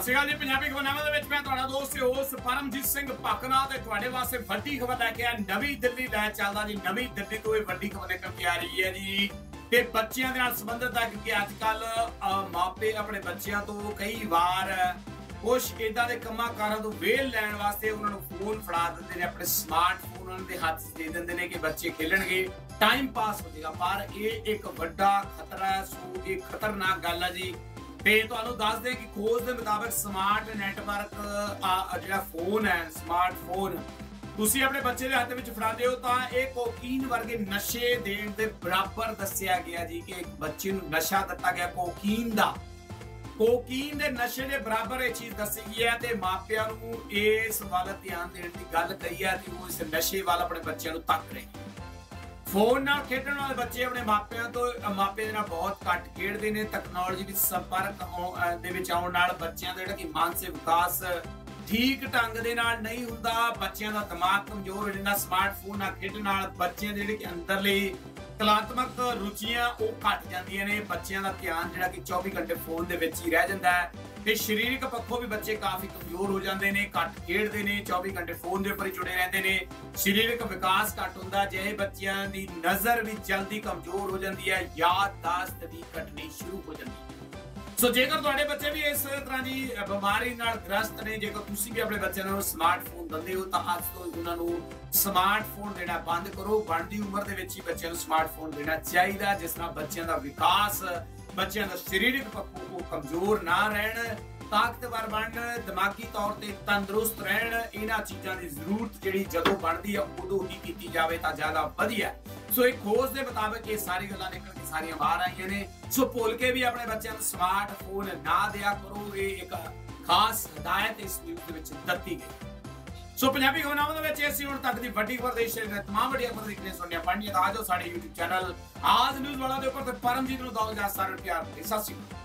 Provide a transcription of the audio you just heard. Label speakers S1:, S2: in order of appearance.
S1: ਸਤਿ ਸ਼੍ਰੀ ਅਕਾਲ ਜੀ, ਪੰਜਾਬੀ ਖਬਰਨਾਮਾ ਦੇ ਵਿੱਚ ਮੈਂ ਤੁਹਾਡਾ ਦੋਸਤ ਤੇ ਹੋਸਟ ਪਰਮਜੀਤ ਸਿੰਘ ਪਕਨਾ ਤੇ ਤੁਹਾਡੇ ਵਾਸਤੇ ਵੱਡੀ ਖਬਰ ਲੈ ਕੇ ਆ ਨਵੀਂ ਦਿੱਲੀ ਲੈ ਚੱਲਦਾ ਜੀ, ਨਵੀਂ ਦਿੱਲੀ ਤੋਂ ਇਹ ਵੱਡੀ ਖਬਰ ਨਿਕਲ ਕੇ ਆ ਰਹੀ ਹੈ ਜੀ। ਤੇ ਬੱਚਿਆਂ ਦੇ ਨਾਲ ਸੰਬੰਧਿਤ ਹੈ ਕਿ ਅੱਜ ਕੱਲ ਮਾਪੇ ਆਪਣੇ ਬੱਚਿਆਂ ਤੋਂ ਕਈ ਵਾਰ ਕੁਛ ਇਦਾਂ ਦੇ ਕੰਮਾਂ ਕਾਰਾਂ ਤੋਂ ਵੇਲ ਲੈਣ ਵਾਸਤੇ ਉਹਨਾਂ ਨੂੰ ਫੋਨ ਫੜਾ ਦਿੰਦੇ ਨੇ, ਆਪਣੇ ਸਮਾਰਟਫੋਨ ਉਹਨਾਂ ਦੇ ਹੱਥ ਦੇ ਦਿੰਦੇ ਨੇ ਕਿ ਬੱਚੇ ਖੇਲਣਗੇ। ਟਾਈਮ ਪਾਸ ਹੋ ਜਾਏਗਾ, ਪਰ ਇਹ ਇੱਕ ਵੱਡਾ ਖਤਰਾ ਹੈ, ਸੋ ਇਹ ਖਤਰਨਾਕ ਗੱਲ ਹੈ ਜੀ। ਤੇ ਤੁਹਾਨੂੰ ਦੱਸ ਦੇ ਕਿ ਖੋਜ ਦੇ ਮੁਤਾਬਕ ਸਮਾਰਟ ਨੈਟਵਰਕ ਜਿਹੜਾ ਫੋਨ ਹੈ ਸਮਾਰਟਫੋਨ ਤੁਸੀਂ ਆਪਣੇ ਬੱਚੇ ਦੇ ਹੱਥ ਵਿੱਚ ਫੜਾਉਂਦੇ ਹੋ ਤਾਂ ਇਹ ਕੋਕੀਨ ਵਰਗੇ ਨਸ਼ੇ ਦੇਣ ਦੇ ਬਰਾਬਰ ਦੱਸਿਆ ਗਿਆ ਜੀ ਕਿ ਇੱਕ ਬੱਚੇ ਨੂੰ ਨਸ਼ਾ ਦਿੱਤਾ ਗਿਆ ਕੋਕੀਨ ਦਾ। ਕੋਕੀਨ ਦੇ ਨਸ਼ੇ ਦੇ ਬਰਾਬਰ ਇਹ ਚੀਜ਼ ਦੱਸੀ ਗਈ ਹੈ ਤੇ ਮਾਪਿਆਂ ਨੂੰ ਇਸ ਵੱਲ ਧਿਆਨ ਦੇਣ ਦੀ ਗੱਲ ਕਹੀ ਹੈ ਕਿ ਉਹ ਇਸ ਨਸ਼ੇ ਵੱਲ ਆਪਣੇ ਬੱਚਿਆਂ ਨੂੰ ਤੱਕ ਰਹੇ। ਫੋਨ ਨਾਲ ਖੇਡਣ ਵਾਲੇ ਬੱਚੇ ਆਪਣੇ ਮਾਪਿਆਂ ਤੋਂ ਮਾਪਿਆਂ ਦੇ ਨਾਲ ਬਹੁਤ ਘੱਟ ਖੇਡਦੇ ਨੇ। ਟੈਕਨੋਲੋਜੀ ਵਿੱਚ ਸੰਪਰਕ ਦੇ ਵਿੱਚ ਆਉਣ ਨਾਲ ਬੱਚਿਆਂ ਦਾ ਜਿਹੜਾ ਕਿ ਮਾਨਸਿਕ ਵਿਕਾਸ ਠੀਕ ਢੰਗ ਦੇ ਨਾਲ ਨਹੀਂ ਹੁੰਦਾ। ਬੱਚਿਆਂ ਦਾ ਦਿਮਾਗ ਕਮਜ਼ੋਰ ਹੋ ਜਾਂਦਾ। ਸਮਾਰਟਫੋਨ ਨਾਲ ਖੇਡਣ ਨਾਲ ਬੱਚਿਆਂ ਦੇ ਜਿਹੜੇ ਕਿ ਅੰਦਰਲੇ ਕਲਾਤਮਕ ਰੁਚੀਆਂ ਉਹ ਘਟ ਜਾਂਦੀਆਂ ਨੇ, ਬੱਚਿਆਂ ਦਾ ਧਿਆਨ ਜਿਹੜਾ ਕਿ 24 ਘੰਟੇ ਫੋਨ ਦੇ ਵਿੱਚ ਹੀ ਰਹਿ ਜਾਂਦਾ ਹੈ। ਤੇ ਸਰੀਰਕ ਪੱਖੋਂ ਵੀ ਬੱਚੇ ਕਾਫੀ ਕਮਜ਼ੋਰ ਹੋ ਜਾਂਦੇ ਨੇ, ਘੱਟ ਖੇਡਦੇ ਨੇ 24 ਘੰਟੇ ਫੋਨ ਦੇ ਉੱਪਰ ਹੀ ਜੁੜੇ ਰਹਿੰਦੇ ਨੇ। ਸਰੀਰਕ ਵਿਕਾਸ ਘੱਟ ਹੁੰਦਾ ਜਿਹੇ ਬੱਚਿਆਂ ਦੀ ਨਜ਼ਰ ਵੀ ਜਲਦੀ ਕਮਜ਼ੋਰ ਹੋ ਜਾਂਦੀ ਹੈ, ਯਾਦਦਾਸ਼ਤ ਵੀ ਘਟਣੀ ਸ਼ੁਰੂ ਹੋ ਜਾਂਦੀ ਹੈ। ਸੋ ਜੇਕਰ ਤੁਹਾਡੇ ਬੱਚੇ ਵੀ ਇਸ ਤਰ੍ਹਾਂ ਦੀ ਬਿਮਾਰੀ ਨਾਲ ਗ੍ਰਸਤ ਨੇ, ਜੇਕਰ ਤੁਸੀਂ ਵੀ ਆਪਣੇ ਬੱਚਿਆਂ ਨੂੰ ਸਮਾਰਟਫੋਨ ਦਿੰਦੇ ਹੋ, ਤਾਂ ਅੱਜ ਤੋਂ ਉਹਨਾਂ ਨੂੰ ਸਮਾਰਟਫੋਨ ਦੇਣਾ ਬੰਦ ਕਰੋ। ਬਣਦੀ ਉਮਰ ਦੇ ਵਿੱਚ ਹੀ ਬੱਚਿਆਂ ਨੂੰ ਸਮਾਰਟਫੋਨ ਦੇਣਾ ਚਾਹੀਦਾ, ਜਿਸ ਨਾਲ ਬੱਚਿਆਂ ਦਾ ਵਿਕਾਸ, ਬੱਚਿਆਂ ਦਾ ਸਰੀਰਕ ਪੱਖੋਂ ਕਮਜ਼ੋਰ ਨਾ ਰਹਿਣ, ਤਾਕਤਵਰ ਬਣਨ, ਦਿਮਾਗੀ ਤੌਰ ਤੇ ਤੰਦਰੁਸਤ ਰਹਿਣ। ਇਹਨਾਂ ਚੀਜ਼ਾਂ ਦੀ ਜ਼ਰੂਰਤ ਜਿਹੜੀ ਜਦੋਂ ਬਣਦੀ ਆ, ਉਦੋਂ ਹੀ ਕੀਤੀ ਜਾਵੇ ਤਾਂ ਜ਼ਿਆਦਾ ਵਧੀਆ। ਸੋ ਇੱਕ ਖੋਜ ਦੇ ਮੁਤਾਬਕ ਇਹ ਸਾਰੀ ਗੱਲਾਂ ਨਿਕਲ ਕੇ ਸਾਰੀਆਂ ਬਾਹਰ ਆਈਆਂ ਨੇ ਸੋ ਭੁੱਲ ਕੇ ਵੀ ਆਪਣੇ ਬੱਚਿਆਂ ਨੂੰ ਸਮਾਰਟਫੋਨ ਨਾ ਦਿਆ ਕਰੋ ਇਹ ਇੱਕ ਖਾਸ ਹਦਾਇਤ ਇਸ ਵੀਡੀਓ ਦੇ ਵਿੱਚ ਦਿੱਤੀ ਗਈ ਸੋ ਪੰਜਾਬੀ ਖਬਰਾਂ ਦੇ ਵਿੱਚ ਅਸੀਂ ਹੁਣ ਤੱਕ ਦੀ ਵੱਡੀ ਖਬਰ ਦੇ ਸ਼ੇਅਰ ਨੇ तमाम ਵੱਡੀਆਂ ਖਬਰਾਂ ਦੇਖਣੇ ਸੁਣਨੀਆਂ ਪੜ੍ਹਨੀਆਂ ਤਾਂ ਆਜੋ ਸਾਡੇ YouTube ਚੈਨਲ ਆਜ ਨਿਊਜ਼ ਵਾਲਾ ਦੇ ਉੱਪਰ ਤੇ ਪਰਮਜੀਤ ਨੂੰ ਦੋ ਜਾ ਸਾਰੇ ਪਿਆਰ ਸਤਿ ਸ਼੍ਰੀ ਅਕਾਲ